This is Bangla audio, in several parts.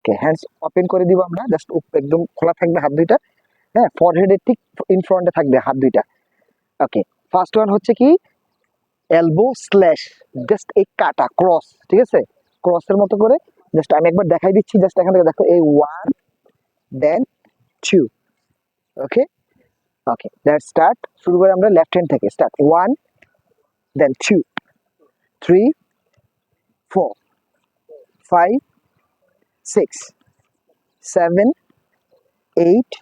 ওকে হ্যান্ডস ওপেন করে দিব আমরা জাস্ট একদম খোলা থাকবে হাত দুইটা। হ্যাঁ ফরহেডের ঠিক ইন ফ্রন্টে থাকবে হাত দুইটা। ওকে ফার্স্ট ওয়ান হচ্ছে কি? এলবো স্ল্যাশ জাস্ট এই কাটা ক্রস ঠিক আছে? ক্রসের মতো করে জাস্ট আমি একবার দেখাই দিচ্ছি জাস্ট এখান থেকে দেখো এই one then two okay okay that start শুরু করে আমরা লেফট হ্যান্ড থেকে। Start one then two three four five Six, seven, eight,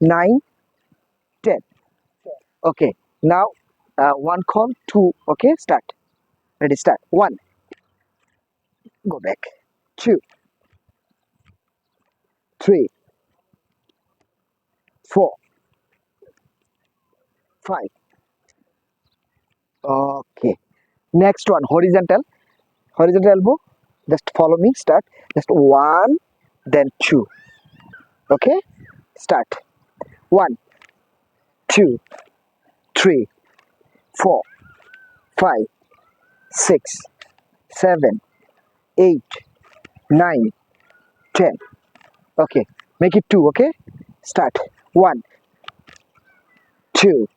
nine, ten. Okay, now uh, one call, two, okay, start. Ready, start. One, go back. Two, three, four, five. Okay, next one horizontal, horizontal elbow, just follow me. Start. Just one, then two. Okay. Start. One, two, three, four, five, six, seven, eight, nine, ten. Okay, make it two. Okay, start. One, two,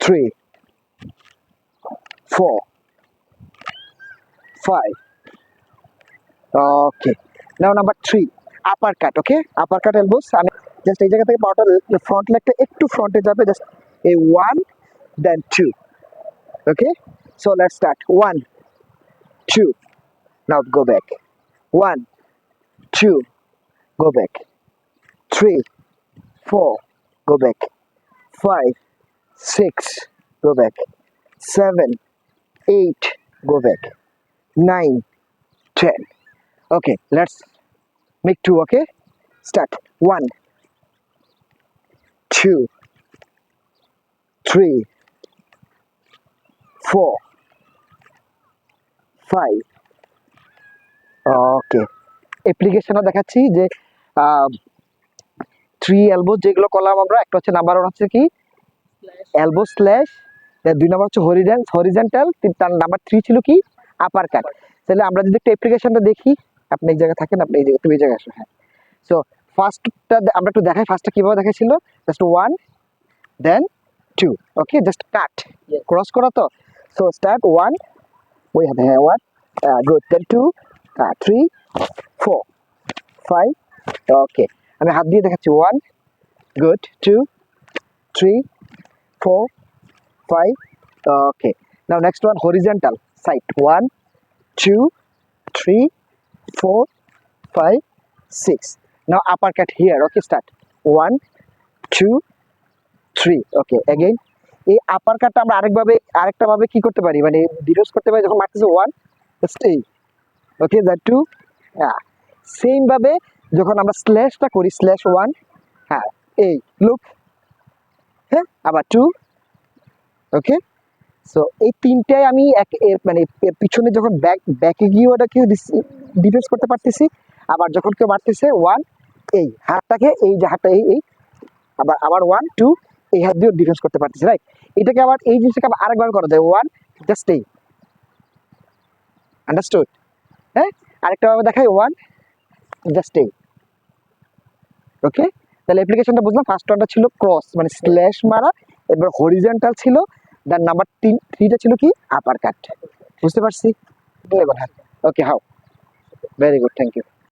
three, four, five. Okay. Now number three, uppercut. Okay, uppercut elbows. আমি জাস্ট এই জায়গা থেকে পাওয়াটা ফ্রন্ট লেগটা একটু ফ্রন্টে যাবে জাস্ট এই one then two okay so let's start one two now go back one two go back three four go back five six go back seven eight go back nine ten okay let's make two okay? Start. One two, three, four, five. Okay অ্যাপ্লিকেশনও দেখাচ্ছি যে থ্রি এলবো যেগুলো করলাম আমরা একটা হচ্ছে নাম্বার ওয়ান হচ্ছে কি? এলবো স্ল্যাশ দুই নাম্বার হচ্ছে হরিডেন্স হরিজেন্টাল তার নাম্বার থ্রি ছিল কি? আপার কাট তাহলে আমরা যদি একটু অ্যাপ্লিকেশনটা দেখি, আপনি এই জায়গায় থাকেন, আপনি এই জায়গায়, তুমি এই জায়গায় আসো হ্যাঁ। সো ফার্স্টটা আমরা একটু দেখাই ফার্স্টটা কীভাবে দেখাইছিল? Just one then two okay just cut cross করা তো? সো স্টার্ট ওয়ান ওই হাতে হ্যাঁ one good then two three four five okay আমি হাত দিয়ে দেখাচ্ছি one good two three four five okay now next one horizontal side one two three four, five, six. Now uppercut here. Okay, start. One, two, three. Okay, again. এই আপার কাটটা আমরা আরেকভাবে আরেকটা ভাবে কি করতে পারি মানে ডিরোজ করতে পারি যখন মারতেছে ওয়ান এই ওকে দ্যাট টু হ্যাঁ সেম ভাবে যখন আমরা স্ল্যাশটা করি স্ল্যাশ ওয়ান হ্যাঁ এই লুক হ্যাঁ আবার টু ওকে সো এই তিনটায় আমি এক মানে পিছনে যখন ব্যাক ব্যাকে গিয়ে ওটাকে ডিফেন্স করতে পারতেছি, আবার যখন কেউ মারতেছে ওয়ান এই হাতটাকে, এই যে হাতটা, এই এই, আবার আবার ওয়ান টু এই হাত দিয়েও ডিফেন্স করতে পারতেছি রাইট এটাকে আবার, এই জিনিসটাকে আবার আরেকবার করা যায় ওয়ান জাস্ট এই। আন্ডারস্টুড হ্যাঁ? আরেকটা ভাবে দেখাই ওয়ান জাস্ট এই। ওকে তাহলে অ্যাপ্লিকেশনটা বুঝলাম ফার্স্ট ওয়ানটা ছিল ক্রস মানে স্ল্যাশ মারা এরপর হরিজেন্টাল ছিল দেন নাম্বার তিন থ্রিটা ছিল কি? আপার কাট বুঝতে পারছি? Okay how very good thank you